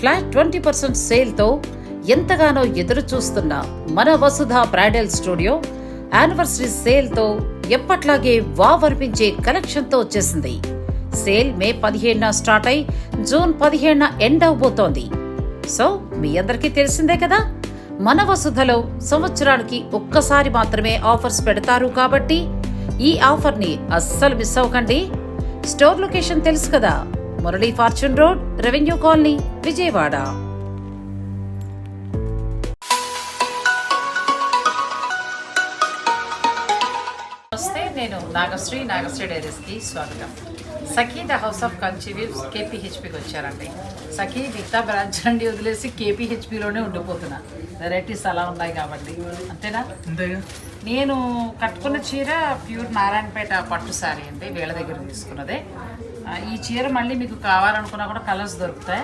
Flat twenty percent సేల్తో ఎంతగానో ఎదురు చూస్తున్న మన వసుధ బ్రైడల్ స్టూడియో యానివర్సరీ సేల్తో ఎప్పట్లాగే వావర్పించే కలెక్షన్తో వచ్చేసింది. సేల్ మే పదిహేడున స్టార్ట్ అయి జూన్ పదిహేడున ఎండ్ అవబోతోంది. సో మీ అందరికీ తెలిసిందే కదా? మన వసుధలో సంవత్సరానికి ఒక్కసారి మాత్రమే ఆఫర్స్ పెడతారు కాబట్టి ఈ ఆఫర్ని అస్సలు మిస్ అవ్వకండి. స్టోర్ లొకేషన్ తెలుసు కదా? Murali fortune road revenue colony Vijayawada. నమస్తే నేను నాగశ్రీ నాగశ్రీ డైరీస్కి స్వాగతం. సఖీ ద హౌస్ ఆఫ్ కన్సీవ్స్ కేపీహెచ్పికి వచ్చారండి. సఖీ మిగతా బ్రాంచ్ నుండి వదిలేసి కేపీహెచ్పిలోనే ఉండిపోతున్నా. వెరైటీస్ అలా ఉన్నాయి కాబట్టి. అంతేనా? నేను కట్టుకున్న చీర ప్యూర్ నారాయణపేట పట్టు శారీ అండి వీళ్ళ దగ్గర తీసుకున్నదే. ఈ చీర మళ్ళీ మీకు కావాలనుకున్నా కూడా కలర్స్ దొరుకుతాయి.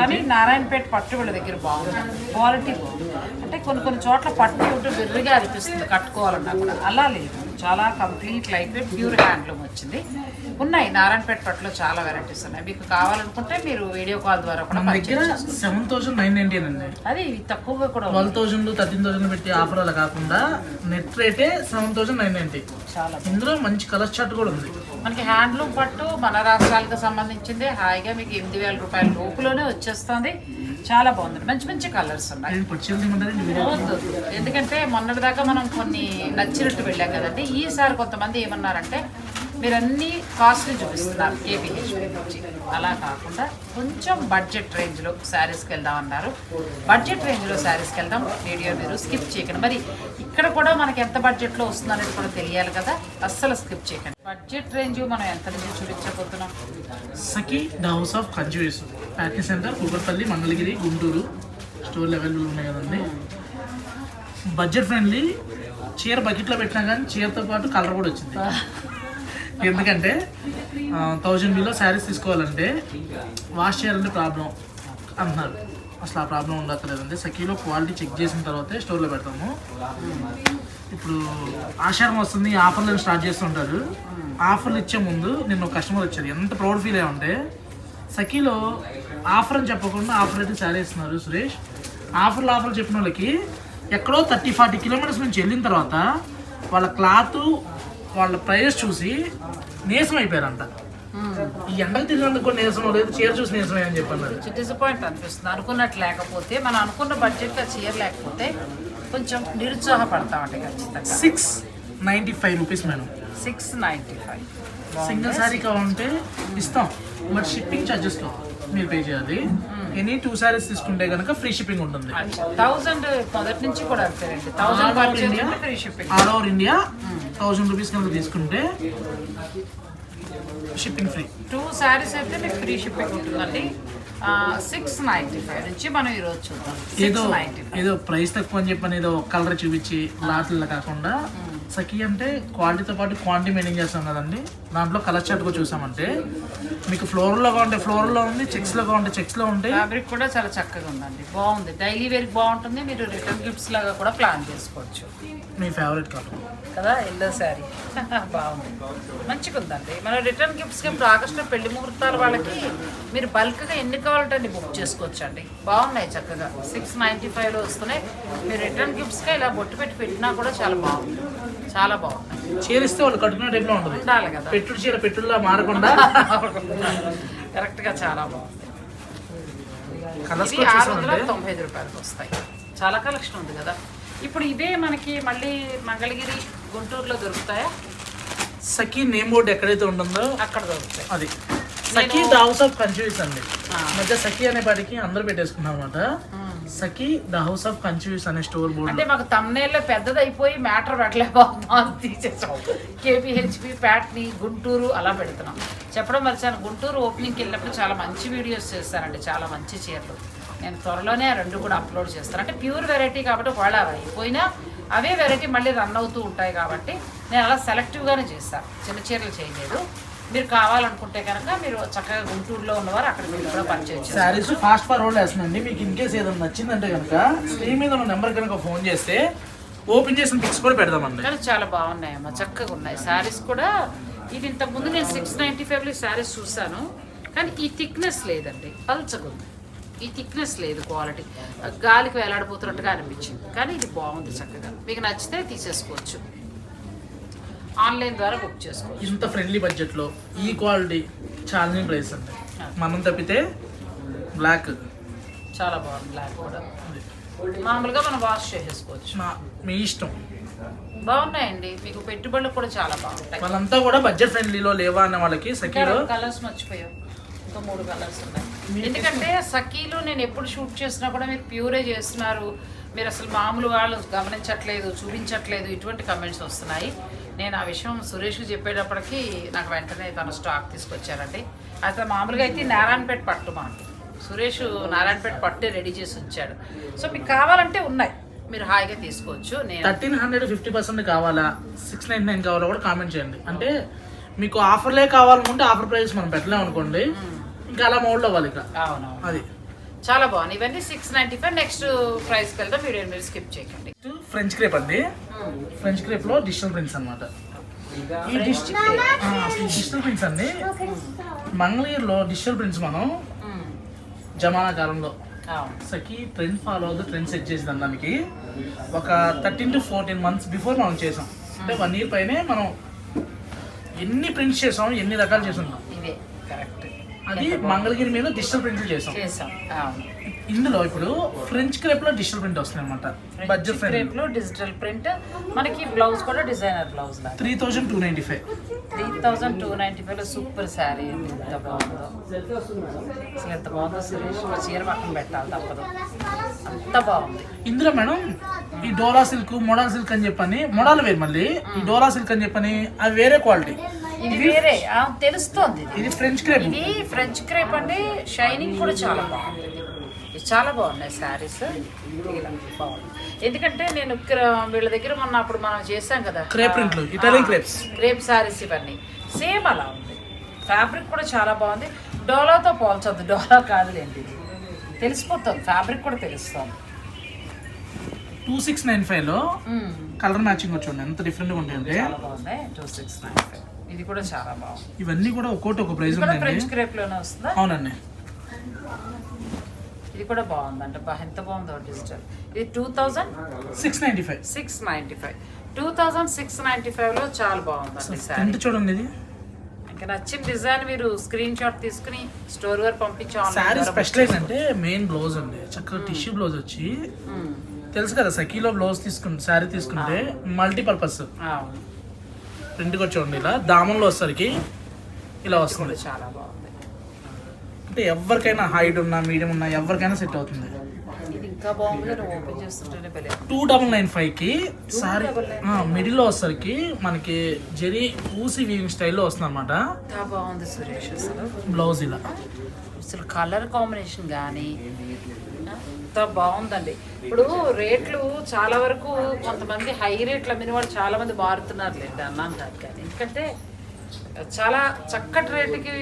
కానీ నారాయణపేట పట్టు వీళ్ళ దగ్గర బాగుంది. క్వాలిటీ బాగుంది. అంటే కొన్ని కొన్ని చోట్ల పట్టు ఉంటే వెర్రిగా అనిపిస్తుంది కట్టుకోవాలన్నా కూడా. అలా లేదు. చాలా complete light weight pure handloom వచ్చింది. ఉన్నాయి. నారాయణపేట పట్టులో చాలా వెరైటీస్ ఉన్నాయి. మీకు కావాలనుకుంటే మీరు వీడియో కాల్ ద్వారా కూడా దగ్గర. సెవెన్ థౌసండ్ నైన్ నైన్టీ అండి అది తక్కువగా కూడా. ట్వెల్వ్ థౌసండ్ థర్టీన్ థౌసండ్ పెట్టి ఆఫర్ అలా కాకుండా నెట్ రేటే సెవెన్ థౌసండ్ నైన్ నైన్టీ చాలా ఇందులో మంచి కలర్ చార్ట్ కూడా ఉంది. మనకి హ్యాండ్లూమ్ పట్టు మన రాష్ట్రాలకు సంబంధించింది. హాయిగా మీకు ఎనిమిది వేల రూపాయల లోపులోనే వచ్చేస్తుంది. చాలా బాగుంది. మంచి మంచి కలర్స్ ఉన్నాయి. ఎందుకంటే మొన్నటి దాకా మనం కొన్ని నచ్చినట్టు వెళ్ళాం కదండి. ఈసారి కొంతమంది ఏమన్నారంటే మీరు అన్ని కాస్ట్లీ చూపిస్తున్నారు కేపీహెచ్ నుంచి. అలా కాకుండా కొంచెం బడ్జెట్ రేంజ్లో శారీస్కి వెళ్దాం అన్నారు. బడ్జెట్ రేంజ్లో శారీస్కి వెళ్దాం. వీడియో మీరు స్కిప్ చేయకండి. మరి ఇక్కడ కూడా మనకి ఎంత బడ్జెట్లో వస్తుంది అనేది కూడా తెలియాలి కదా. అస్సలు స్కిప్ చేయకండి. బడ్జెట్ రేంజ్ మనం ఎంత నుంచి చూపించబోతున్నాం? Sakhi the house of కన్జ్యూస్ packing centre Kukatpally Mangalagiri Guntur. Store available ఉన్నాయి కదండి. బడ్జెట్ ఫ్రెండ్లీ చీర బకెట్లో పెట్టినా కానీ చీరతో పాటు కలర్ కూడా వచ్చింది. ఎందుకంటే థౌజండ్ బిలో శారీస్ తీసుకోవాలంటే వాష్ చేయాలంటే ప్రాబ్లం అంటున్నారు. అసలు ఆ ప్రాబ్లం ఉండక్కర్లేదండి. సఖీలో క్వాలిటీ చెక్ చేసిన తర్వాతే స్టోర్లో పెడతాము. ఇప్పుడు ఆషారం వస్తుంది ఆఫర్లను స్టార్ట్ చేస్తుంటారు. ఆఫర్లు ఇచ్చే ముందు నిన్న కస్టమర్ వచ్చారు. ఎంత ప్రౌడ్ ఫీల్ ఉంటే సఖీలో ఆఫర్ అని చెప్పకుండా ఆఫర్ అయితే శారీ ఇస్తున్నారు సురేష్. ఆఫర్లు ఆఫర్లు చెప్పిన వాళ్ళకి ఎక్కడో థర్టీ ఫార్టీ కిలోమీటర్స్ నుంచి వెళ్ళిన తర్వాత వాళ్ళ క్లాత్ వాళ్ళ ప్రైస్ చూసి నీరసం అయిపోయారంట. ఈ ఎండకు తిరిగినందుకు నీరసం లేదు చీర చూసి నీరసమే అని చెప్పన్నారు. డిసప్పాయింట్ అనిపిస్తుంది. అనుకున్నట్టు లేకపోతే మనం అనుకున్న బడ్జెట్ చీర లేకపోతే కొంచెం నిరుత్సాహపడతామండి ఖచ్చితంగా. Six ninety five rupees madam six ninety five single sari కావాలంటే ఇస్తాం. బట్ షిప్పింగ్ ఛార్జెస్ మీరు పే చేయాలి. ఎనీ టూ శారీస్ తీసుకుంటే కనుక ఫ్రీ షిప్పింగ్ ఉంటుంది. థౌజండ్ మొదటి నుంచి కూడా India? Free shipping all over India thousand rupees కనుక తీసుకుంటే షిప్పింగ్ ఫ్రీ టూ శారీస్ అయితే మీకు ఫ్రీ షిప్పింగ్ ఉంటుందండి. సిక్స్ నైంటీ ఫైవ్ నుంచి మనం ఈరోజు చూద్దాం. ఏదో ఏదో ప్రైస్ తక్కువ అని చెప్పని ఏదో కలర్ చూపించి లాట్లలో కాకుండా సఖీ అంటే క్వాలిటీతో పాటు క్వాంటిటీ మెయింటైన్ చేస్తాం కదండి. దాంట్లో కలర్ చార్ట్ కూడా చూసామంటే మీకు ఫ్లోర్లో కావాలంటే ఫ్లోర్లో ఉంది చెక్స్లో కావాలంటే చెక్స్లో ఉంటాయి ఫ్యాబ్రిక్ కూడా చాలా చక్కగా ఉందండి బాగుంది. డైలీ వేర్కి బాగుంటుంది మీరు రిటర్న్ గిఫ్ట్స్ లాగా కూడా ప్లాన్ చేసుకోవచ్చు. మీ ఫేవరెట్ కలర్ కదా ఎల్లో శారీ. బాగుంది. మంచిగా ఉందండి. మనం రిటర్న్ గిఫ్ట్స్కి ఇప్పుడు ఆగస్టులో పెళ్ళి ముహూర్తాల వాళ్ళకి మీరు బల్క్గా ఎన్ని కావాలంటే బుక్ చేసుకోవచ్చు అండి బాగున్నాయి చక్కగా. సిక్స్ నైంటీ ఫైవ్లో వస్తున్నాయి. మీరు రిటర్న్ గిఫ్ట్స్గా ఇలా బొట్టు పెట్టి పెట్టినా కూడా చాలా బాగుంది. చాలా బాగుంది. చీర ఇస్తే వాళ్ళు కట్టుకునే టైప్లో ఉంటుంది. ఉండాలి కదా. పెట్టుడు చీర పెట్టుడులా మారకుండా. కరెక్ట్గా చాలా బాగుంది. ఇది ఆరు వందల తొంభై ఐదు రూపాయలకు వస్తాయి. చాలా కలెక్షన్ ఉంది కదా. ఇప్పుడు ఇవే మనకి మళ్ళీ మంగళగిరి గుంటూరులో దొరుకుతాయా? సఖీ నేమ్ బోర్డు ఎక్కడైతే ఉంటుందో అక్కడ దొరుకుతాయి. అది. సఖీ హౌస్ ఆఫ్ కన్ఫ్యూజ్ అండి. మధ్య సఖీ అనే పాటికి అందరూ పెట్టేసుకున్నాం అనమాట సఖీ ద హౌస్ ఆఫ్ కన్ఫ్యూజ్ అనే స్టోర్ బోర్డు. అంటే మాకు తమ్నేల్లో పెద్దది అయిపోయి మ్యాటర్ పెట్టలేకపోతున్నాం తీసేసాం. కేపీహెచ్పి ప్యాట్ని గుంటూరు అలా పెడుతున్నాం. చెప్పడం మర్చాను గుంటూరు ఓపెనింగ్కి వెళ్ళినప్పుడు చాలా మంచి వీడియోస్ చేస్తారండి చాలా మంచి చీరలు. నేను త్వరలోనే రెండు కూడా అప్లోడ్ చేస్తాను. అంటే ప్యూర్ వెరైటీ కాబట్టి ఒకవేళ అవి అయిపోయినా అవే వెరైటీ మళ్ళీ రన్ అవుతూ ఉంటాయి కాబట్టి నేను అలా సెలెక్టివ్గానే చేస్తాను చిన్న చీరలు చేయలేదు. మీరు కావాలనుకుంటే కనుక మీరు చక్కగా గుంటూరులో ఉన్నవారు అక్కడ మీరు కూడా చేస్తారు. శారీస్ ఫాస్ట్ ఫార్వర్డ్ వేస్తుందండి మీకు ఇన్ కేస్ ఏదైనా నచ్చిందంటే కనుక స్క్రీన్ మీద ఉన్న నెంబర్ కనుక ఫోన్ చేస్తే ఓపెన్ చేసిన పిక్స్ కూడా పెడదామండి. కానీ చాలా బాగున్నాయమ్మా చక్కగా ఉన్నాయి. శారీస్ కూడా ఇది ఇంతకుముందు నేను సిక్స్ నైంటీ ఫైవ్లో శారీస్ చూసాను కానీ ఈ థిక్నెస్ లేదండి పల్చగా ఉంది. ఈ థిక్నెస్ లేదు క్వాలిటీ గాలికి వేలాడిపోతున్నట్టుగా అనిపించింది. కానీ ఇది బాగుంది చక్కగా. మీకు నచ్చితే తీసేసుకోవచ్చు. ఆన్లైన్ ద్వారా బుక్ చేసుకోవచ్చు. ఇంత ఫ్రెండ్లీ బడ్జెట్లో ఈ క్వాలిటీ ఛాలెంజింగ్ ప్రైస్ అండి. మనం తప్పితే బ్లాక్. చాలా బాగుంది బ్లాక్ కూడా. మామూలుగా మనం వాష్ చేసేసుకోవచ్చు. మా ఇష్టం. బాగున్నాయండి. మీకు పెట్టుబడులు కూడా చాలా బాగుంటాయి. వాళ్ళంతా కూడా బడ్జెట్ ఫ్రెండ్లీలో లేవా అనే వాళ్ళకి సఖీలో. కలర్స్ మర్చిపోయాం. ఇంకా మూడు కలర్స్ ఉన్నాయి. ఎందుకంటే సఖీలో నేను ఎప్పుడు షూట్ చేసినా కూడా మీరు ప్యూరే చేస్తున్నారు. మీరు అసలు మామూలు వాళ్ళు గమనించట్లేదు చూపించట్లేదు. ఇటువంటి కమెంట్స్ వస్తున్నాయి. నేను ఆ విషయం సురేష్కి చెప్పేటప్పటికి నాకు వెంటనే తన స్టాక్ తీసుకొచ్చారండి. అయితే మామూలుగా అయితే నారాయణపేట పట్టు మనకి సురేష్ నారాయణపేట పట్టే రెడీ చేసి ఉంచాడు. సో మీకు కావాలంటే ఉన్నాయి. మీరు హాయిగా తీసుకోవచ్చు. నేను థర్టీన్ హండ్రెడ్ ఫిఫ్టీ పర్సెంట్ కావాలా? సిక్స్ నైన్ నైన్ కావాలా కూడా కామెంట్ చేయండి. అంటే మీకు ఆఫర్లే కావాలనుకుంటే ఆఫర్ ప్రైస్ మనం పెట్టలేము అనుకోండి. ఇంకా అలా మోడ్లో అవ్వాలి ఇక. అవునవును. అది. చాలా బాగుంది. ఇవన్నీ సిక్స్ నైంటీ ఫైవ్ నెక్స్ట్ ప్రైస్కి వెళ్దాం. వీడియో మీరు స్కిప్ చేయకండి. ఫ్రెంచ్ క్రేప్ అండి. ఫ్రెంచ్ క్రేప్లో డిజిటల్ ప్రింట్స్ అనమాట ఈ డిజిటల్ ప్రింట్స్ అండి మంగళగిరిలో డిజిటల్ ప్రింట్స్ మనం. జమానా కాలంలో సకి ట్రెండ్ ఫాలో అవుతూ ట్రెండ్ సెట్ చేసిన దానికి ఒక thirteen to fourteen months before మనం చేసాం. అంటే వన్ ఇయర్ పైనే మనం ఎన్ని ప్రింట్స్ చేసాం ఎన్ని రకాలు చేసాం. కరెక్ట్ అది మంగళగిరి మీద డిజిటల్ ప్రింట్లు చేసాం. ఇందులో ఇప్పుడు ఫ్రెంచ్ క్రేప్లో డిజిటల్ ప్రింట్ వస్తుంది అనమాట బడ్జెట్ ఫ్రెండ్ రేపులో డిజిటల్ ప్రింట్ మనకి బ్లౌజ్ కూడా designer blouse three thousand two ninety five three thousand two ninety ఫైవ్లో సూపర్ శారీ అండి ఎంత బాగుందో. అసలు ఎంత బాగుందో సురేష్ చీర పక్కన పెట్టాలి తప్పదు. అంత బాగుంది. ఇందులో మేడం ఈ డోలా సిల్క్ మోడల్ సిల్క్ అని చెప్పని మోడల్ వేరు మళ్ళీ. ఈ డోలా సిల్క్ అని చెప్పని అవి వేరే క్వాలిటీ ఇది వేరే. తెలుస్తోంది ఇది. ఫ్రెంచ్ క్రేప్ ఇది ఫ్రెంచ్ క్రేప్ అంటే షైనింగ్ కూడా చాలా బాగుంది. చాలా బాగున్నాయి శారీస్. ఎందుకంటే నేను ఇక్కడ వీళ్ళ దగ్గర మొన్న అప్పుడు మనం చేసాం కదా crepe Italian crepes crepe saris ఇవన్నీ. సేమ్ అలా ఉంది. ఫ్యాబ్రిక్ కూడా చాలా బాగుంది. డోలాతో పోల్చొద్దు డోలా కాదులేండి. తెలిసిపోతుంది ఫ్యాబ్రిక్ కూడా తెలుస్తుంది. టూ సిక్స్ నైన్ ఫైవ్లో మ్మ్. కలర్ మ్యాచింగ్ వచ్చి ఎంత డిఫరెంట్గా ఉంటాయంటే. టూ సిక్స్ నైన్ ఫైవ్ ఇది కూడా చాలా బాగుంది. ఇవన్నీ కూడా ఒక్కోటి ఒక ప్రైస్ ఫ్రెంచ్ క్రేప్లోనే వస్తుందా? అవునండి. ఇది కూడా బాగుందంట. బా ఎంత బాగుందో డిజిటల్. ఇది two thousand six ninety five six ninety five two thousand six ninety ఫైవ్లో చాలా బాగుందండి ఎంత చూడండి ఇది? ఇంకా నచ్చిన డిజైన్ మీరు స్క్రీన్ షాట్ తీసుకుని స్టోర్ వరకు పంపించి ద్వారా స్పెషల్ ఏంటంటే మెయిన్ బ్లౌజ్ అండి. చక్కగా టిష్యూ బ్లౌజ్ వచ్చి మ్మ్. తెలుసు కదా సఖీలో బ్లౌజ్ తీసుకుంటే శారీ తీసుకుంటే మల్టీపర్పస్ అవును. ప్రింట్కి వచ్చి ఇలా. దామంలో వచ్చేసరికి ఇలా వస్తుంది కూడా చాలా బాగుంది. అంటే ఎవరికైనా హైట్ ఉన్నా మీడియం ఉన్నా ఎవరికైనా సెట్ అవుతుంది. టూ డబల్ నైన్ ఫైవ్కి సారీ double nine మిడిల్లో వచ్చేసరికి మనకి జెరీ ఊసి వీవింగ్ స్టైల్లో వస్తుంది అనమాట బాగుంది సురేష్ అసలు. బ్లౌజ్ ఇలా. అసలు కలర్ కాంబినేషన్ కానీ ఎంత బాగుందండి. ఇప్పుడు రేట్లు చాలా వరకు కొంతమంది హై రేట్లు అమ్మిన వాళ్ళు చాలా మంది మారుతున్నారు లేండి అన్నాను కాదు కానీ. ఎందుకంటే చాలా చక్కటి రేటుకి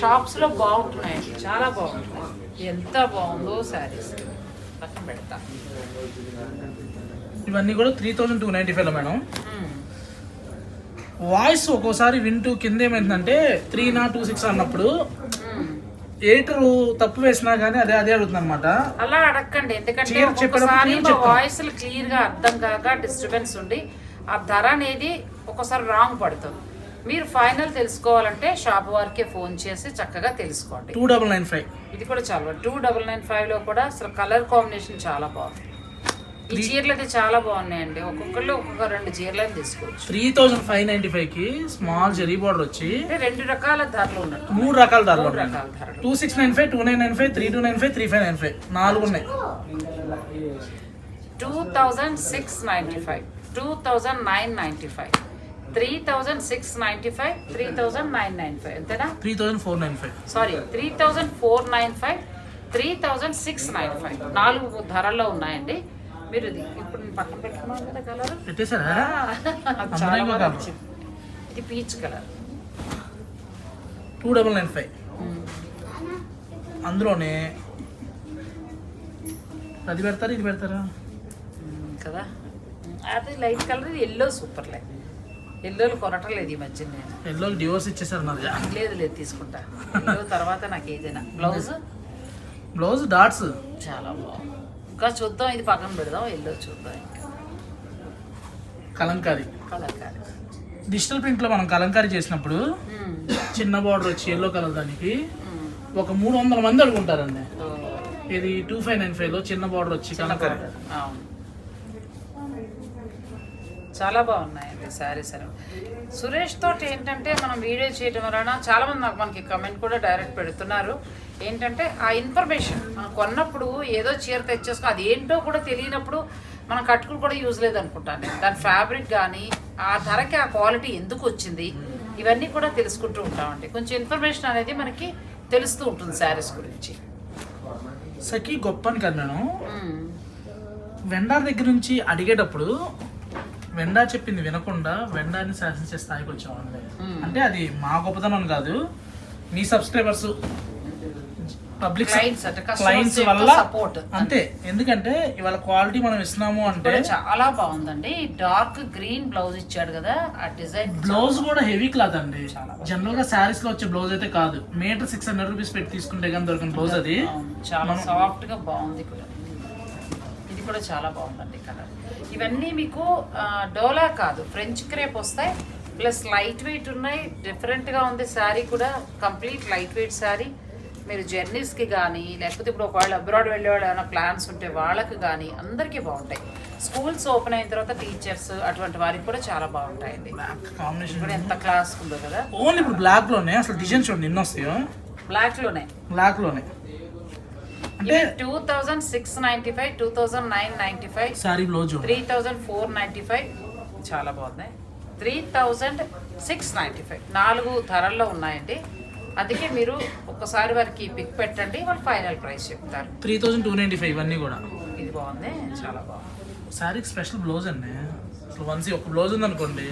షాప్స్లో బాగుంటున్నాయండి చాలా బాగుంటున్నాయి. ఎంత బాగుందో శారీస్. పక్కన పెడతా. ఇవన్నీ కూడా త్రీ థౌజండ్ టూ నైన్టీ ఫైవ్లో మేడం. వాయిస్ ఒక్కోసారి వింటూ కింద ఏమైందంటే త్రీ నా టూ సిక్స్ అన్నప్పుడు. ఎయిటర్ తప్పు వేసినా కానీ అదే అదే అడుగుతుంది అనమాట అలా అడగండి ఎందుకంటే ఒక్కొక్కసారి. వాయిస్లు క్లియర్గా అర్థం కాక డిస్టర్బెన్స్ ఉండి ఆ ధర అనేది ఒక్కోసారి రాంగ్ పడుతుంది. మీరు ఫైనల్ తెలుసుకోవాలంటే షాప్ వారికే ఫోన్ చేసి చక్కగా తెలుసుకోండి. Two double nine five. ఇది కూడా చాలా టూ డబల్ నైన్ ఫైవ్లో కూడా అసలు కలర్ కాంబినేషన్ చాలా బాగుంది. ఈ చీరలు అయితే చాలా బాగున్నాయండి. ఒక్కొక్కళ్ళు ఒక్కొక్క రెండు చీరలను తీసుకోవచ్చు. త్రీ థౌజండ్ ఫైవ్ నైన్టీ ఫైవ్కి స్మాల్ జెరీ బార్డర్ వచ్చి రెండు రకాల ధరలు ఉన్నట్టు. మూడు రకాల ధరలు ఉన్నాయి. రకాల ధరలు. Two six nine five two nine nine five three two nine five three five nine five. నాలుగు ఉన్నాయి. Two thousand six ninety five. Two thousand nine ninety five. Three thousand six ninety five three thousand nine nine five అంతేనా? Three thousand four nine five. Sorry three thousand four nine five three thousand six nine five. నాలుగు ధరల్లో ఉన్నాయండి. మీరు ఇది ఇప్పుడు నేను పక్కన పెట్టుకున్నాను కదా కలర్? చాలా బాగా. నచ్చింది. ఇది peach colour. Two double nine five. అందులోనే అది పెడతారా ఇది పెడతారా? కదా? అది లైట్ కలర్ ఇది ఎల్లో సూపర్ లైట్ ఎల్లోలు కొనటం లేదు ఈ మధ్య నేను ఎల్లో డివోర్స్ ఇచ్చేసారు నాకు లేదు లేదు తీసుకుంటా. ఎల్లో తర్వాత నాకు ఏదైనా. బ్లౌజ్? Blouse dots. చాలా బాగుంది. ఇంకా చూద్దాం ఇది పక్కన పెడదాం ఎల్లో చూద్దాం ఇంకా. కలంకారీ. కలర్కారీ డిజిటల్ ప్రింట్లో మనం కలంకారీ చేసినప్పుడు చిన్న బార్డర్ వచ్చి ఎల్లో కలర్ దానికి ఒక మూడు వందల మంది అడుగుంటారండి. ఇది టూ ఫైవ్ నైన్ ఫైవ్లో చిన్న బార్డర్ వచ్చి కలంకారీ. చాలా బాగున్నాయండి శారీస్ అని సురేష్ తోటి ఏంటంటే మనం వీడియో చేయడం వలన చాలా మంది నాకు మనకి కమెంట్ కూడా డైరెక్ట్ పెడుతున్నారు. ఏంటంటే ఆ ఇన్ఫర్మేషన్ మనం కొన్నప్పుడు ఏదో చీర తెచ్చేసుకో అది ఏంటో కూడా తెలియనప్పుడు మనం కట్టుకుని కూడా యూజ్ లేదనుకుంటాను నేను. దాని ఫ్యాబ్రిక్ కానీ ఆ ధరకి ఆ క్వాలిటీ ఎందుకు వచ్చింది ఇవన్నీ కూడా తెలుసుకుంటూ ఉంటామండి. కొంచెం ఇన్ఫర్మేషన్ అనేది మనకి తెలుస్తూ ఉంటుంది శారీస్ గురించి. సఖి గొప్ప అని కాదు నేను. వెండార్ దగ్గర నుంచి అడిగేటప్పుడు వెండా చెప్పింది వినకుండా వెండాని శాసించే స్థాయికి వచ్చామండి. అంటే అది మా గొప్పతనం కాదు. మీ సబ్స్క్రైబర్స్ పబ్లిక్ క్లయింట్స్ యొక్క వల్ల support. అంతే. ఎందుకంటే ఇవాళ క్వాలిటీ మనం ఇస్తున్నాము అంటే చాలా బాగుందండి. డార్క్ గ్రీన్ బ్లౌజ్ ఇచ్చాడు కదా ఆ డిజైన్ బ్లౌజ్ కూడా హెవీ క్లాత్ అండి. జనరల్గా శారీస్లో వచ్చే బ్లౌజ్ అయితే కాదు. మీటర్ సిక్స్ హండ్రెడ్ రూపీస్ పెట్టి తీసుకుంటే కానీ దొరికిన బ్లౌజ్ అది. చాలా సాఫ్ట్గా బాగుంది కూడా. ఇది కూడా చాలా బాగుందండి కలర్ ఇవన్నీ మీకు డోలా కాదు. ఫ్రెంచ్ క్రేప్ వస్తాయి. ప్లస్ లైట్ వెయిట్ ఉన్నాయి. డిఫరెంట్గా ఉంది శారీ కూడా. Complete light weight sari. మీరు జర్నీస్కి కానీ లేకపోతే ఇప్పుడు ఒకవేళ అబ్రాడ్ వెళ్ళేవాళ్ళు ఏమైనా ప్లాన్స్ ఉంటే వాళ్ళకి కానీ అందరికీ బాగుంటాయి. స్కూల్స్ ఓపెన్ అయిన తర్వాత టీచర్స్ అటువంటి వారికి కూడా చాలా బాగుంటాయండి. ఇప్పుడు ఎంత క్లాస్ ఉందో కదా. ఓన్లీ ఇప్పుడు బ్లాక్లోనే అసలు డిజైన్ చూడండి ఎన్ని వస్తాయో. బ్లాక్లోనే. బ్లాక్లోనే. అంటే two thousand six ninety five two thousand nine ninety five sari blouse three thousand four ninety five చాలా బాగున్నాయి. Three thousand six ninety five నాలుగు ధరల్లో ఉన్నాయండి. అందుకే మీరు ఒక్కసారి వారికి పిక్ పెట్టండి వాళ్ళు ఫైనల్ ప్రైస్ చెప్తారు. Three thousand two ninety five ఇవన్నీ కూడా. ఇది బాగుంది చాలా బాగుంది. శారీకి స్పెషల్ బ్లౌజ్ అండి అసలు వన్స్ ఒక బ్లౌజ్ ఉందనుకోండి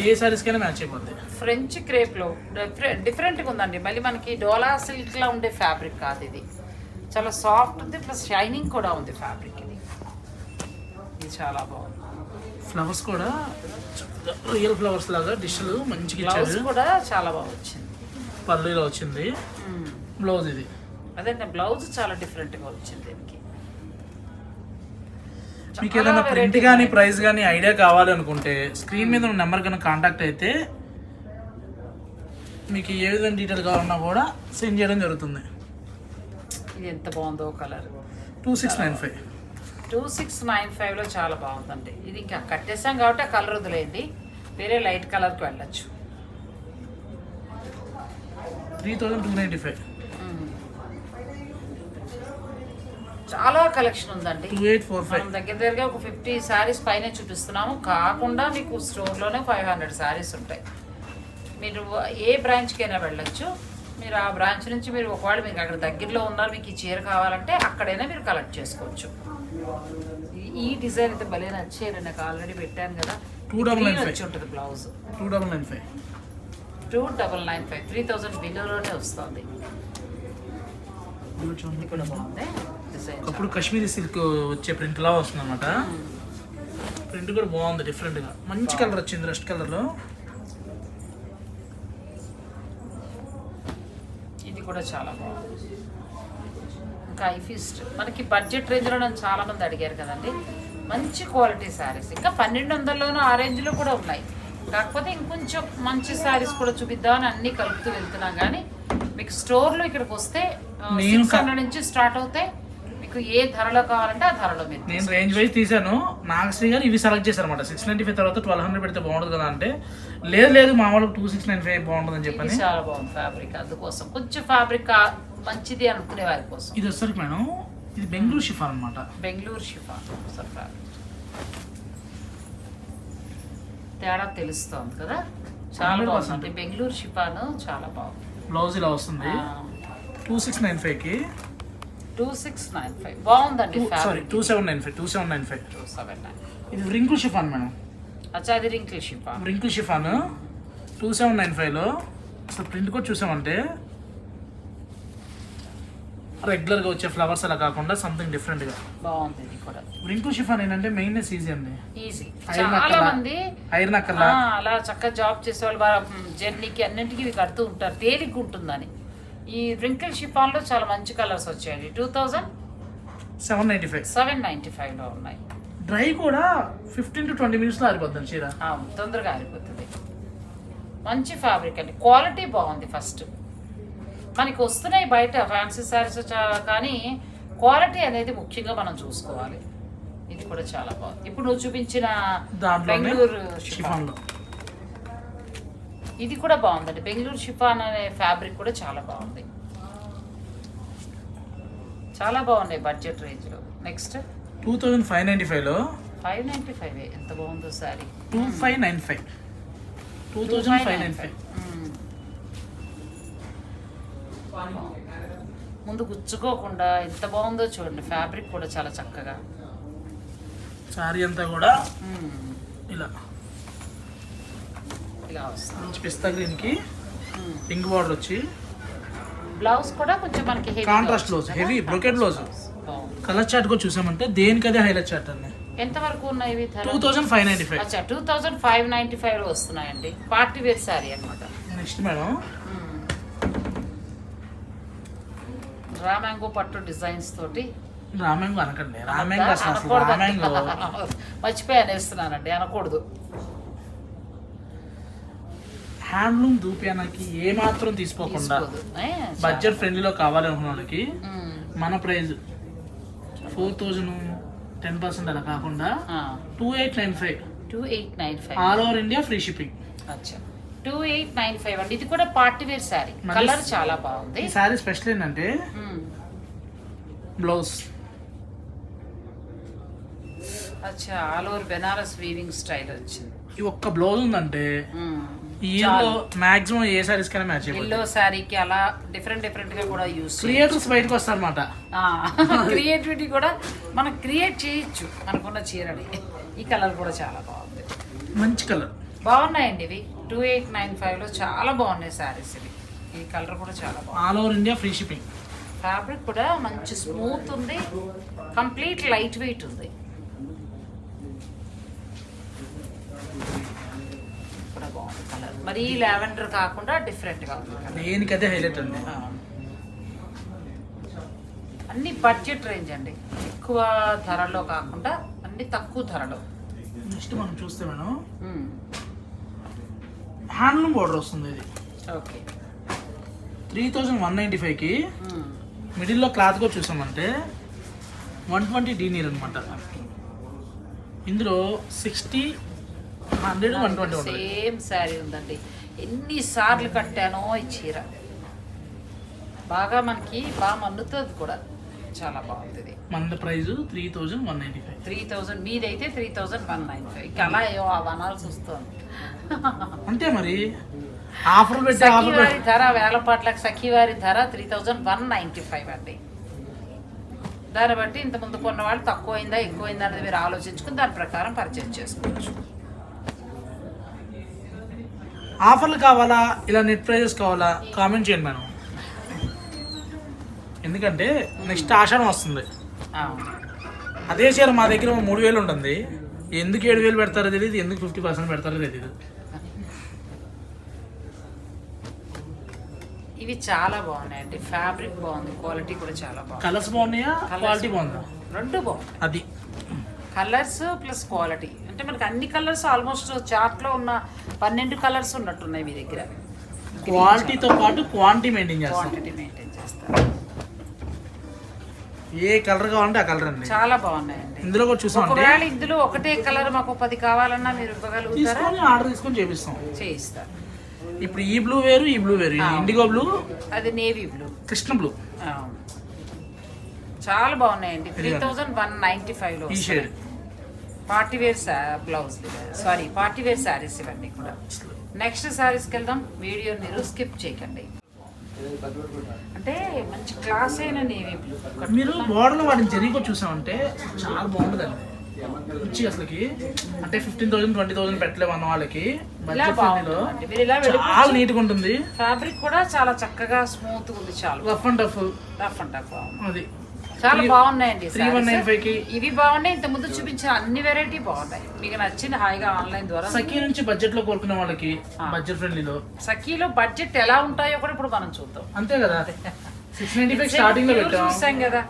ఏ శారీస్కైనా మ్యాచ్ అయిపోద్ది. ఫ్రెంచ్ క్రేప్లో డిఫరెంట్ డిఫరెంట్గా ఉందండి. మళ్ళీ మనకి డోలా సిల్క్లా ఉండే ఫ్యాబ్రిక్ కాదు ఇది. చాలా సాఫ్ట్ ఉంది ప్లస్ షైనింగ్ కూడా ఉంది ఫ్యాబ్రిక్ ఇది ఇది చాలా బాగుంది. ఫ్లవర్స్ కూడా రియల్ ఫ్లవర్స్ లాగా డిష్లు మంచిగా బ్లౌజ్ ఇచ్చారు కూడా చాలా బాగా వచ్చింది. పళ్ళు ఇలా వచ్చింది. బ్లౌజ్ ఇది. అదే బ్లౌజ్ చాలా డిఫరెంట్గా వచ్చింది దీనికి. మీకు చాలా ఏదైనా variety ప్రింట్ కానీ. ప్రైస్ కానీ ఐడియా కావాలి అనుకుంటే స్క్రీన్ మీద ఉన్న నెంబర్ కన్నా కాంటాక్ట్ అయితే మీకు ఏ విధంగా డీటెయిల్ కావాలన్నా కూడా సెండ్ చేయడం జరుగుతుంది. ఇది ఎంత బాగుందో colour. Two six nine five. Two six nine ఫైవ్లో చాలా బాగుందండి. ఇది ఇంకా కట్టేసాం కాబట్టి ఆ కలర్ వదిలేయండి. వేరే లైట్ కలర్కి వెళ్ళచ్చు. Three thousand two ninety five. చాలా కలెక్షన్ ఉందండి. Two eight four five. దగ్గర దగ్గరగా ఒక ఫిఫ్టీ శారీస్ పైన చూపిస్తున్నాము. కాకుండా మీకు స్టోర్లోనే ఫైవ్ హండ్రెడ్ శారీస్ ఉంటాయి. మీరు ఏ బ్రాంచ్కైనా వెళ్ళొచ్చు. మీరు ఆ బ్రాంచ్ నుంచి మీరు ఒకవేళ మీకు అక్కడ దగ్గరలో ఉన్నారు మీకు ఈ చీర కావాలంటే అక్కడైనా మీరు కలెక్ట్ చేసుకోవచ్చు. ఈ- డిజైన్ అయితే భలే నచ్చేది నాకు ఆల్రెడీ పెట్టాను కదా. nine Green five. వచ్చి ఉంటుంది blouse two double nine five two double nine five three thousand బిలోలోనే వస్తుంది. కూడా బాగుంది. డిజైన్ ఒకప్పుడు కాశ్మీరీ సిల్క్ వచ్చే ప్రింట్ లా వస్తుంది అనమాట ప్రింట్ కూడా బాగుంది డిఫరెంట్గా. మంచి కలర్ వచ్చింది రెస్ట్ కలర్లో ఇది కూడా చాలా బాగుంది. ఇంకా ఐఫీస్ట్ మనకి బడ్జెట్ రేంజ్లో నన్ను చాలా మంది అడిగారు కదండి. మంచి క్వాలిటీ శారీస్ ఇంకా పన్నెండు వందల్లోనూ ఆ రేంజ్లో కూడా ఉన్నాయి. కాకపోతే ఇంకొంచెం మంచి శారీస్ కూడా చూపిద్దామని అన్నీ కలుపుతూ వెళ్తున్నాం కానీ మీకు స్టోర్లో ఇక్కడికి వస్తే సిక్స్ హండ్రెడ్ నుంచి స్టార్ట్ అవుతాయి మీకు ఏ ధరలో కావాలంటే ఆ ధరలో మీరు నేను రేంజ్ వైజ్ తీసాను నాగశ్రీ గారు ఇవి సెలెక్ట్ చేశారు అనమాట సిక్స్ నైన్టీ ఫైవ్ తర్వాత ట్వెల్వ్ హండ్రెడ్ పెడితే బాగుంటుంది కదా అంటే లేదు లేదు మా వాళ్ళకి టూ సిక్స్ నైన్ ఫైవ్ బాగుంటుంది అని ఇది చెప్పని. చాలా బాగుంది ఫ్యాబ్రిక్ అందుకోసం. కొంచెం ఫ్యాబ్రిక్ మంచిది అనుకునే వారి కోసం. ఇది వచ్చరికి మేడం ఇది బెంగళూరు షిఫాన్ అనమాట బెంగళూరు షిఫా సార్ ఫ్యాబ్రిక్ తేడా తెలుస్తోంది కదా? చాలా 100%. బాగుంది. బెంగళూరు షిఫాను చాలా బాగుంది. బ్లౌజ్ ఇలా వస్తుంది. టూ సిక్స్ నైన్ ఫైవ్కి టూ సిక్స్ నైన్ ఫైవ్ బాగుందండి sorry two seven nine five two seven nine five two seven nine ఇది రింకుల్ షిఫాన్ మేడం. అచ్చా అది wrinkle chiffon wrinkle chiffon two seven nine ఫైవ్లో అసలు ప్రింట్ కూడా చూసామంటే రెగ్యులర్గా వచ్చే ఫ్లవర్స్ అలా కాకుండా సంథింగ్ డిఫరెంట్గా బాగుంది ఇది కూడా. రింకుల్ షిఫాన్ ఏంటంటే మెయిన్నెస్ ఈజీ అండి. ఈజీ చాలా. మంది ఐరన్ అలా చక్కగా జాబ్ చేసే వాళ్ళు జర్నీకి అన్నింటికి కడుతూ ఉంటారు. తేలిగ్గా ఉంటుందని ఈ రింకిల్ షిఫాన్లో చాలా మంచి కలర్స్ వచ్చాయండి. Two thousand seven ninety five seven ninety ఫైవ్లో ఉన్నాయి. డ్రై కూడా ఫిఫ్టీన్ టు ట్వంటీ మినిట్స్లో ఆరిపోద్దాం చీర. తొందరగా ఆరిపోతుంది. మంచి ఫ్యాబ్రిక్ అండి. క్వాలిటీ బాగుంది ఫస్ట్ మనకి వస్తున్నాయి బయట ఫ్యాన్సీ శారీస్ కానీ క్వాలిటీ అనేది ముఖ్యంగా మనం చూసుకోవాలి. ఇది కూడా చాలా బాగుంది. ఇప్పుడు నువ్వు చూపించిన బెంగళూరు షిఫాన్ షిఫాన్లో ఇది కూడా బాగుందండి. బెంగళూరు షిఫాన్ అనే ఫ్యాబ్రిక్ కూడా చాలా బాగుంది. చాలా బాగున్నాయి బడ్జెట్ రేంజ్లో. Next? Two thousand five ninety ఫైవ్లో ఫైవ్ నైంటీ ఫైవ్ ఎంత బాగుందో sari. Two five nine five. Two thousand five nine five. ముందు గుచ్చుకోకుండా ఎంత బాగుందో చూడండి. ఫ్యాబ్రిక్ కూడా చాలా చక్కగా. శారీ అంతా కూడా. ఇలా. ఇలా వస్తుంది. మంచి పిస్తా గ్రీన్కి. పింక్ బార్డర్ వచ్చి. బ్లౌజ్ కూడా కొంచెం మనకి contrast blouse heavy? Brocade blouse. Colour chart కూడా చూసామంటే దేనికదే హైలైట్ చార్ట్ అండి? ఎంత వరకు ఉన్నాయి ఇవి two thousand five ninety five అచ్చా టూ థౌజండ్ ఫైవ్ నైంటీ ఫైవ్లో వస్తున్నాయండి పార్టీ వేర్ శారీ అనమాట నెక్స్ట్ మేడం. రామాంగో పట్టు డిజైన్స్ తోటి. రామాంగో అనకండి. రామాంగో అసలు. రామాంగో మర్చిపోయాను వేస్తున్నానండి అనకూడదు. హ్యాండ్లూమ్ దూపియానకి ఏ మాత్రం తీసుకోకుండా. బడ్జెట్ ఫ్రెండ్లీలో కావాలి అనుకున్న వాళ్ళకి. మన price four thousand ten percent అలా కాకుండా two eight nine five. Two eight nine five. All over India free shipping. అచ్చా. టూ ఎయిట్ నైన్ ఫైవ్ అండి. ఇది కూడా పార్టీ వేర్ శారీ. కలర్ చాలా బాగుంది. ఈ శారీ స్పెషల్ ఏంటంటే. బ్లౌజ్. అచ్చా all over Banaras weaving style వచ్చింది. ఈ ఒక్క బ్లౌజ్ ఉందంటే మ్మ్. ఈ ఇయర్లో మాక్సిమం ఏ శారీస్ కైనా మ్యాచ్ ఎల్లో శారీకి అలా డిఫరెంట్ డిఫరెంట్గా కూడా యూస్ క్రియేటర్స్ బయటకు వస్తారన్నమాట. క్రియేటివిటీ కూడా మనం క్రియేట్ చేయొచ్చు. మనకున్న చీరని. ఈ కలర్ కూడా చాలా బాగుంది. మంచి కలర్ బాగున్నాయండి ఇవి. టూ ఎయిట్ నైన్ ఫైవ్లో చాలా బాగున్నాయి శారీస్ ఇవి. ఈ కలర్ కూడా చాలా బాగుంది. All over India free shipping fabric కూడా మంచి స్మూత్ ఉంది. కంప్లీట్ లైట్ వెయిట్ ఉంది కూడా మరీ లావెండర్ కాకుండా డిఫరెంట్గా ఉంది కలర్ దేనికదే హైలైట్ అండి అన్ని బడ్జెట్ రేంజ్ అండి. ఎక్కువ ధరలో కాకుండా అన్ని తక్కువ ధరలో. నెక్స్ట్ మనం చూస్తే మేడం. హ్యాండ్లూమ్ బార్డర్ వస్తుంది ఇది. Okay. Three thousand one ninety ఫైవ్కి. మిడిల్లో క్లాత్ కూడా చూసామంటే వన్ ట్వంటీ డీనీర్ అనమాట ఇందులో sixty hundred one twenty same sari ఉందండి. ఎన్నిసార్లు కట్టానో ఈ చీర. బాగా మనకి బాగా మన్నుతుంది కూడా. చాలా బాగుంది ఇది. మన price three thousand one ninety five. Three thousand మీదైతే three thousand one nine five. ఇంకా అలా ఏవో అనాల్సి వస్తుంది. అంతే మరి. ఆఫర్ సఖీవారి ధర వేలపాట్లకు సఖీవారి ధర three thousand one ninety five అండి. దాన్ని బట్టి ఇంత ముందు కొన్న వాళ్ళు తక్కువైందా ఎక్కువైందా అనేది మీరు ఆలోచించుకుని దాని ప్రకారం పర్చేజ్ చేసుకోవచ్చు. ఆఫర్లు కావాలా? ఇలా నెట్ ప్రైజెస్ కావాలా? కామెంట్ చేయండి మేడం. ఎందుకంటే నెక్స్ట్ ఆషాఢం వస్తుంది. అదే చీర మా దగ్గర మూడు వేలు ఉంటుంది. ఎందుకు ఏడు వేలు పెడతారో తెలియదు ఎందుకు ఫిఫ్టీ పర్సెంట్ పెడతారో తెలియదు ఇవి చాలా బాగున్నాయండి. ఫ్యాబ్రిక్ బాగుంది క్వాలిటీ కూడా చాలా బాగుంది. కలర్స్ బాగున్నాయా? క్వాలిటీ బాగుందా? రెండు బాగుంది అది. కలర్స్ ప్లస్ క్వాలిటీ అంటే మనకి అన్ని కలర్స్ ఆల్మోస్ట్ చార్ట్లో ఉన్న పన్నెండు కలర్స్ ఉన్నట్టున్నాయి మీ దగ్గర. క్వాలిటీతో పాటు క్వాంటిటీ మెయింటైన్ చేస్తాం. క్వాంటిటీ మెయింటైన్ చేస్తారు ఏ కలర్ కావాలంటే ఆ కలర్ అండి. చాలా బాగున్నాయండి. ఇందులో కూడా చూసామంటే ఒకవేళ ఇందులో ఒకటే కలర్ మాకు పది కావాలన్నా మీరు ఇవ్వగలుగుతారా? ఆర్డర్ తీసుకొని చేపిస్తాం. చేయిస్తారు ఇప్పుడు ఈ బ్లూ వేరు ఈ బ్లూ వేరు. ఇండిగో బ్లూ అది నేవీ బ్లూ. కృష్ణ బ్లూ. చాలా బాగున్నాయండి. త్రీ. థౌజండ్ వన్ నైంటీ ఫైవ్లో ఈ shade. Party wear blouse. Sari party wear saris ఇవన్నీ కూడా నెక్స్ట్ శారీస్కి వెళ్దాం. వీడియో మీరు స్కిప్ చేయకండి. అంటే మంచి క్లాస్ అయిన నేవీ మీరు బోర్డర్లో వాడిని జరిగి చూసామంటే చాలా బాగుంటుందండి మంచి అసలుకి. అంటే ఫిఫ్టీన్ థౌసండ్ ట్వంటీ థౌసండ్ పెట్టలేము అన్న వాళ్ళకి. బాగుంటుంది చాలా నీట్గా ఉంటుంది. ఫ్యాబ్రిక్ కూడా చాలా చక్కగా స్మూత్ ఉంది చాలా. Rough and tough. Rough and tough అది. చాలా బాగున్నాయండి త్రీ వన్ నైన్. ఫైవ్కి ఇవి బాగున్నాయి. ఇంత ముందు చూపించిన అన్ని వెరైటీ బాగున్నాయి. మీకు నచ్చింది హాయిగా ఆన్లైన్ ద్వారా. సఖీ నుంచి బడ్జెట్లో కోరుకునే వాళ్ళకి బడ్జెట్ ఫ్రెండ్లీలో సఖీలో బడ్జెట్ ఎలా ఉంటాయో కూడా ఇప్పుడు మనం చూద్దాం. అంతే కదా? సిక్స్ నైన్టీ ఫైవ్ స్టార్టింగ్లో చూసాం కదా.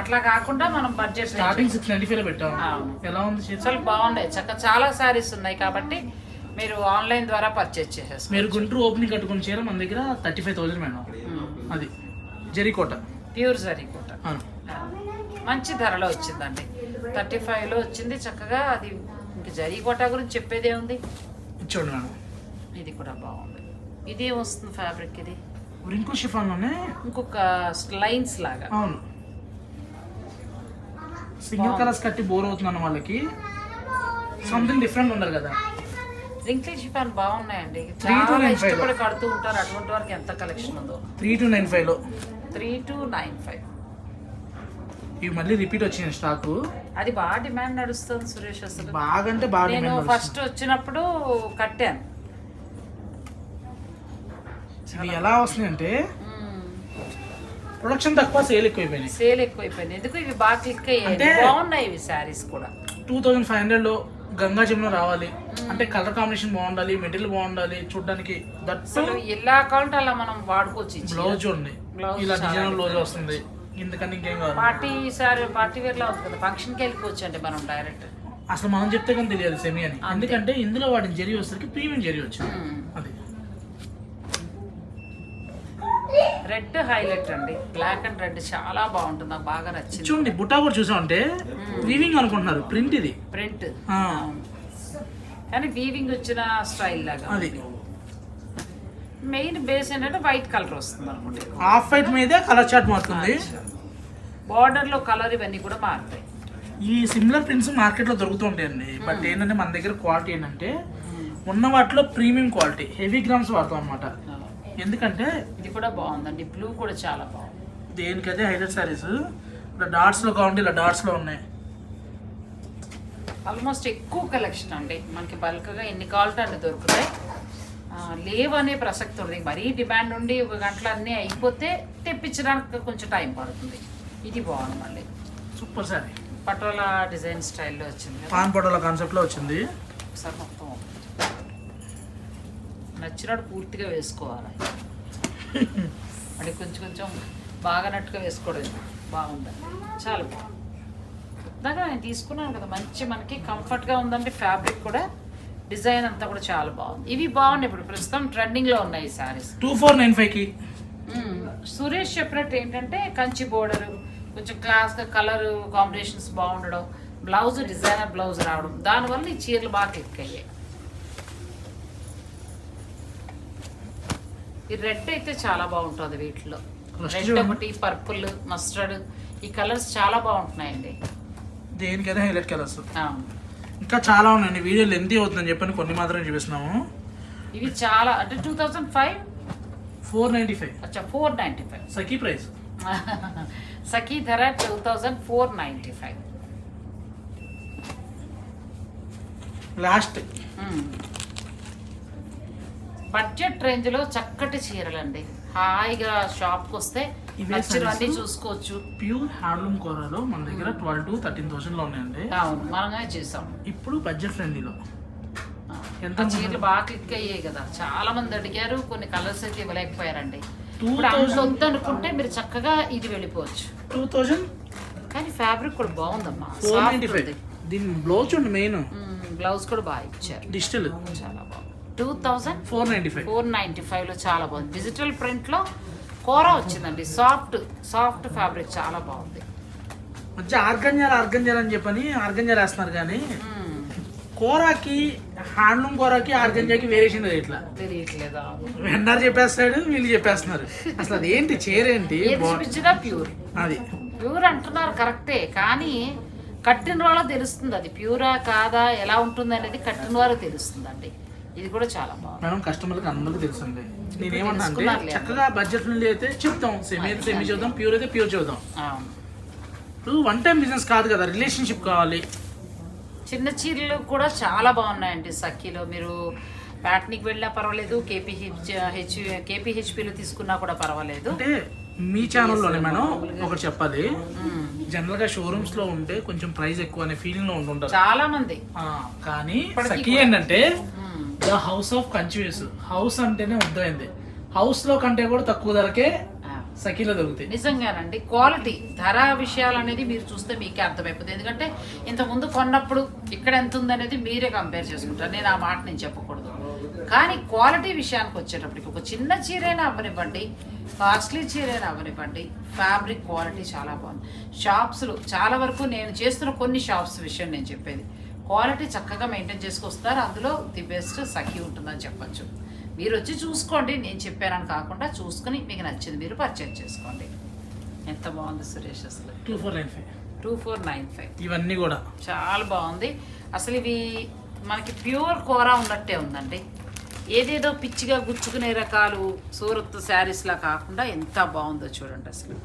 అట్లా కాకుండా మనం బడ్జెట్ స్టార్టింగ్ సిక్స్ నైన్టీ ఫైవ్లో పెట్టాం. ఎలా ఉంది? చాలా బాగున్నాయి. చక్క చాలా సారీస్ ఉన్నాయి కాబట్టి మీరు ఆన్లైన్ ద్వారా పర్చేజ్ చేసేస్తారు మీరు గుంటూరు ఓపెనింగ్ కట్టుకున్న చీర మన దగ్గర థర్టీ ఫైవ్ థౌసండ్ మేడం. అది. జరికోట. ప్యూర్ జరీ కోట అవును. మంచి ధరలో వచ్చిందండి. థర్టీ ఫైవ్లో వచ్చింది. చక్కగా అది ఇంక జరీ కోట గురించి చెప్పేదే ఉంది ఇచ్చోండి మేడం. ఇది కూడా బాగుంది. ఇది వస్తుంది ఫ్యాబ్రిక్ ఇది. రింకుల్ షిఫాన్లోనే? ఇంకొక లైన్స్ లాగా. అవును. సింగిల్ కలర్స్ కట్టి బోర్ అవుతున్నాను వాళ్ళకి. సంథింగ్ డిఫరెంట్ ఉండాలి కదా. రింక్లీ షిఫాన్ బాగున్నాయండి. చాలా. ఇష్టపడి కడుతూ ఉంటారు. అటువంటి వారికి ఎంత కలెక్షన్ ఉందో. త్రీ టు నైన్ ఫైవ్లో. త్రీ టు నైన్ ఫైవ్ ఇవి మళ్ళీ రిపీట్ వచ్చినాయి స్టాక్ అది బాగా డిమాండ్ నడుస్తుంది సురేష్ అసలు. బాగా అంటే బాగా నేను ఫస్ట్ వచ్చినప్పుడు కట్టాను. ఇవి ఎలా వస్తున్నాయి అంటే ప్రొడక్షన్ తక్కువ సేల్ ఎక్కువైపోయినాయి. సేల్ ఎక్కువైపోయింది ఎందుకు? ఇవి బాగా క్లిక్ అయ్యాయి. బాగున్నాయి ఇవి శారీస్ కూడా. టూ థౌజండ్ ఫైవ్ హండ్రెడ్లో గంగా జమున రావాలి. అంటే కలర్ కాంబినేషన్ బాగుండాలి మెటీరియల్ బాగుండాలి చూడడానికి దట్ ఎలా కావాలంటే అలా మనం వాడుకోవచ్చు. బ్లౌజ్ చూడండి. Blouse ఇలా డిజైన్ బ్లౌజ్ వస్తుంది. ఇంతకన్నా ఇంకేం కావాలి పార్టీ సారీ పార్టీ వేర్ లా ఉంది కదా ఫంక్షన్కి వెళ్ళిపోవచ్చు అండి మనం డైరెక్ట్. అసలు మనం చెప్తే కానీ తెలియదు సెమీ అని. ఎందుకంటే ఇందులో వాడిన జరి వచ్చేసరికి ప్రీమియం జరి వచ్చింది. అది. రెడ్ హైలైట్ అండి. బ్లాక్ అండ్ రెడ్ చాలా బాగుంటుంది. నాకు బాగా నచ్చింది. చూడండి బుట్టా కూడా చూసామంటే వీవింగ్ అనుకుంటున్నారు. ప్రింట్ ఇది. ప్రింట్. కానీ వీవింగ్ వచ్చిన స్టైల్ లాగా అది. మెయిన్ బేస్ ఏంటంటే వైట్ కలర్ వస్తుంది అనుకుంటే హాఫ్ వైట్ మీదే కలర్ చార్ట్ మారుతుంది. బార్డర్లో కలర్ ఇవన్నీ కూడా మారుతాయి. ఈ సిమిలర్ ప్రింట్స్ మార్కెట్లో దొరుకుతూ ఉంటాయండి. బట్ ఏంటంటే మన దగ్గర క్వాలిటీ ఏంటంటే ఉన్న వాటిలో ప్రీమియం క్వాలిటీ హెవీ గ్రామ్స్ వాడతాం అనమాట ఎందుకంటే ఇది కూడా బాగుందండి. బ్లూ కూడా చాలా బాగుంది. దేనికైతే హైలైట్ సారీస్ ఇలా డాట్స్లో కావండి ఇలా డాట్స్లో ఉన్నాయి. ఆల్మోస్ట్ ఎక్కువ కలెక్షన్ అండి. మనకి బల్క్గా ఎన్ని కావాలంటే అన్ని దొరుకుతాయి. ఆ, లేవు అనే ప్రసక్తి ఉంది మరీ డిమాండ్ ఉండి ఒక గంటలు అన్నీ అయిపోతే తెప్పించడానికి కొంచెం టైం పడుతుంది. ఇది బాగుంది మళ్ళీ. Super sorry. పటోలా డిజైన్ స్టైల్లో వచ్చింది. పాన్ పటోలా కాన్సెప్ట్లో వచ్చింది. ఒకసారి మొత్తం. నచ్చినట్టు పూర్తిగా వేసుకోవాలి. అంటే కొంచెం కొంచెం బాగా నట్టుగా వేసుకోవడం బాగుంది. చాలా బాగుంది. దాకా నేను తీసుకున్నాను కదా మంచి మనకి కంఫర్ట్గా ఉందండి ఫ్యాబ్రిక్ కూడా డిజైన్ అంతా కూడా చాలా బాగుంది. ఇవి బాగున్నాయి ఇప్పుడు. ప్రస్తుతం ట్రెండింగ్లో ఉన్నాయి ఈ శారీస్ టూ ఫోర్ నైన్ ఫైవ్కి సురేష్ చెప్పినట్టు ఏంటంటే కంచి బోర్డర్ కొంచెం క్లాస్గా కలర్ కాంబినేషన్స్ బాగుండడం బ్లౌజ్ డిజైనర్ బ్లౌజ్ రావడం దానివల్ల ఈ చీరలు బాగా క్లిక్ అయ్యాయి. ఈ రెడ్ అయితే చాలా బాగుంటుంది వీటిలో. రెడ్. ఒకటి పర్పుల్ మస్టర్డ్ ఈ కలర్స్ చాలా బాగుంటున్నాయండి. దేనికైతే హైలైట్ కలర్స్ అవును. ఇంకా చాలా ఉన్నాయండి. వీడియో లెంతీ అవుతుందని చెప్పని కొన్ని మాత్రమే చూపిస్తున్నాము. ఇవి చాలా అంటే two thousand five four ninety five అచ్చా four ninety five Sakhi price. Sakhi ధర two thousand four ninety five last budget రేంజ్లో చక్కటి చీరలండి. హాయిగా షాప్కి వస్తే నచ్చినవన్నీ? చూసుకోవచ్చు. ప్యూర్ హ్యాండ్లూమ్ కూరలో మన దగ్గర ట్వెల్వ్ టు థర్టీన్ థౌసండ్లో ఉన్నాయండి. అవును మనమే చేసాం. ఇప్పుడు బడ్జెట్ ఫ్రెండ్లీలో. ఎంత చీరలు బాగా క్లిక్ అయ్యాయి కదా. చాలా మంది అడిగారు కొన్ని కలర్స్ అయితే ఇవ్వలేకపోయారండి. thousand- వద్దనుకుంటే మీరు చక్కగా ఇది వెళ్ళిపోవచ్చు. టూ థౌసండ్ కానీ ఫ్యాబ్రిక్ కూడా బాగుందమ్మా. ఉంది. దీని బ్లౌజ్ చూడండి మెయిన్. బ్లౌజ్ కూడా బాగా ఇచ్చారు. డిజిటల్. చాలా బాగుంది. Two thousand four ninety five. Four ninety ఫైవ్లో చాలా బాగుంది. డిజిటల్ ప్రింట్లో కూర వచ్చిందండి. సాఫ్ట్ సాఫ్ట్ ఫ్యాబ్రిక్ చాలా బాగుంది. మంచి ఆర్గంజాలు ఆర్గంజాలు అని చెప్పని ఆర్గంజాలు వేస్తున్నారు కానీ మ్మ్. కూరకి హ్యాండ్లూమ్ కూరకి ఆర్గంజాకి వేరియేషన్ లేదు ఇట్లా. తెలియట్లేదా. వెండర్ చెప్పేస్తాడు వీళ్ళు చెప్పేస్తున్నారు. అసలు అది ఏంటి చీర ఏంటి? ఏది బా- చూపించినా ప్యూర్. అది. ప్యూర్ అంటున్నారు కరెక్టే. కానీ కట్టిన వాళ్ళకి తెలుస్తుంది అది ప్యూరా కాదా ఎలా ఉంటుంది అనేది కట్టిన వారికి తెలుస్తుందండి. ఇది కూడా చాలా బాగుంది. మేడం కస్టమర్కి అందరికీ తెలుసండి. నేనేమన్నా అంటే తెలుసుకున్నారులే. చక్కగా బడ్జెట్ నుండి అయితే చెప్తాం. సెమీ అయితే సెమీ చూద్దాం ప్యూర్ అయితే ప్యూర్ చూద్దాం. అవును. ఇప్పుడు వన్ టైం బిజినెస్ కాదు కదా రిలేషన్షిప్ కావాలి. చిన్న చీరలు కూడా చాలా బాగున్నాయండి సఖీలో. మీరు ప్యాట్నికి వెళ్ళినా పర్వాలేదు కేపీహెచ్ హెచ్ కేపీహెచ్పిలో తీసుకున్నా కూడా పర్వాలేదు. అంటే మీ ఛానల్లోనే మేడం ఒకటి చెప్పాలి. మ్మ్. జనరల్గా షోరూమ్స్లో ఉంటే కొంచెం ప్రైస్ ఎక్కువ అనే ఫీలింగ్లో ఉంటుంటారు చాలా మంది. ఆ, కానీ ఇప్పటికీ సఖీ. ఏంటంటే. The house of Kanchives house అంటేనే అర్థమైంది హౌస్లో కంటే కూడా తక్కువ ధరకే. సఖీలో దొరుకుతాయి. నిజంగానండి క్వాలిటీ ధర విషయాలు అనేది మీరు చూస్తే మీకే అర్థమైపోతుంది. ఎందుకంటే ఇంత ముందు కొన్నప్పుడు ఇక్కడ ఎంత ఉందనేది మీరే కంపేర్ చేసుకుంటారు. నేను ఆ మాట నేను చెప్పకూడదు. కానీ క్వాలిటీ విషయానికి వచ్చేటప్పటికి ఒక చిన్న చీరైనా అవ్వనివ్వండి కాస్ట్లీ చీరైనా అవ్వనివ్వండి ఫ్యాబ్రిక్ క్వాలిటీ చాలా బాగుంది. షాప్స్లో చాలా వరకు నేను చేస్తున్న కొన్ని షాప్స్ విషయం నేను చెప్పేది. క్వాలిటీ చక్కగా మెయింటైన్ చేసుకొస్తారు. అందులో ది బెస్ట్ సఖీ ఉంటుందని చెప్పొచ్చు. మీరు వచ్చి చూసుకోండి. నేను చెప్పానని కాకుండా చూసుకుని మీకు నచ్చింది మీరు పర్చేజ్ చేసుకోండి. ఎంత బాగుంది సురేష్ అసలు. Two four nine five. Two four nine five. ఇవన్నీ కూడా. చాలా బాగుంది. అసలు ఇవి మనకి ప్యూర్ కూర ఉన్నట్టే ఉందండి. ఏదేదో పిచ్చిగా గుచ్చుకునే రకాలు సూరత్ శారీస్లా కాకుండా ఎంత బాగుందో చూడండి అసలు.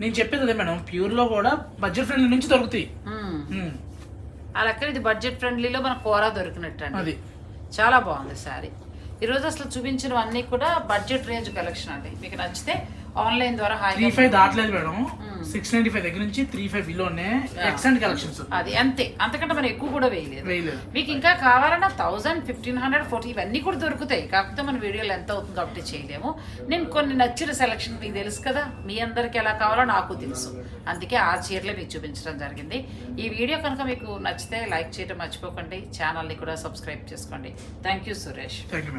నేను చెప్పేది అదే మేడం. ప్యూర్లో కూడా బడ్జెట్ ఫ్రెండ్లీ నుంచి దొరుకుతాయి. ఆ లెక్కన ఇది బడ్జెట్ ఫ్రెండ్లీలో మన కూర దొరికినట్టు అండి అది. చాలా బాగుంది శారీ. ఈరోజు అసలు చూపించినవన్నీ కూడా బడ్జెట్ రేంజ్ కలెక్షన్ అండి. మీకు నచ్చితే ఆన్లైన్ ద్వారా త్రీ ఫైవ్ దాటలేదు మేడం. మ్మ్. సిక్స్ నైన్టీ ఫైవ్ దగ్గర నుంచి త్రీ ఫైవ్ బిలోనే ఎక్సెంట్ కలెక్షన్స్. అది అంతే. అంతకంటే మనం ఎక్కువ కూడా వేయలేదు. మీకు ఇంకా కావాలన్నా థౌజండ్ ఫిఫ్టీన్ హండ్రెడ్ ఫోర్టీ ఇవన్నీ కూడా దొరుకుతాయి. కాకపోతే మన వీడియోలో ఎంత అవుతుంది కాబట్టి చేయలేము. నేను కొన్ని నచ్చిన సెలక్షన్ మీకు తెలుసు కదా. మీ అందరికి ఎలా కావాలో నాకు తెలుసు. అందుకే ఆ చీరలే మీకు చూపించడం జరిగింది. ఈ వీడియో కనుక మీకు నచ్చితే లైక్ చేయడం మర్చిపోకండి. ఛానల్ని కూడా సబ్స్క్రైబ్ చేసుకోండి. Thank you Suresh thank you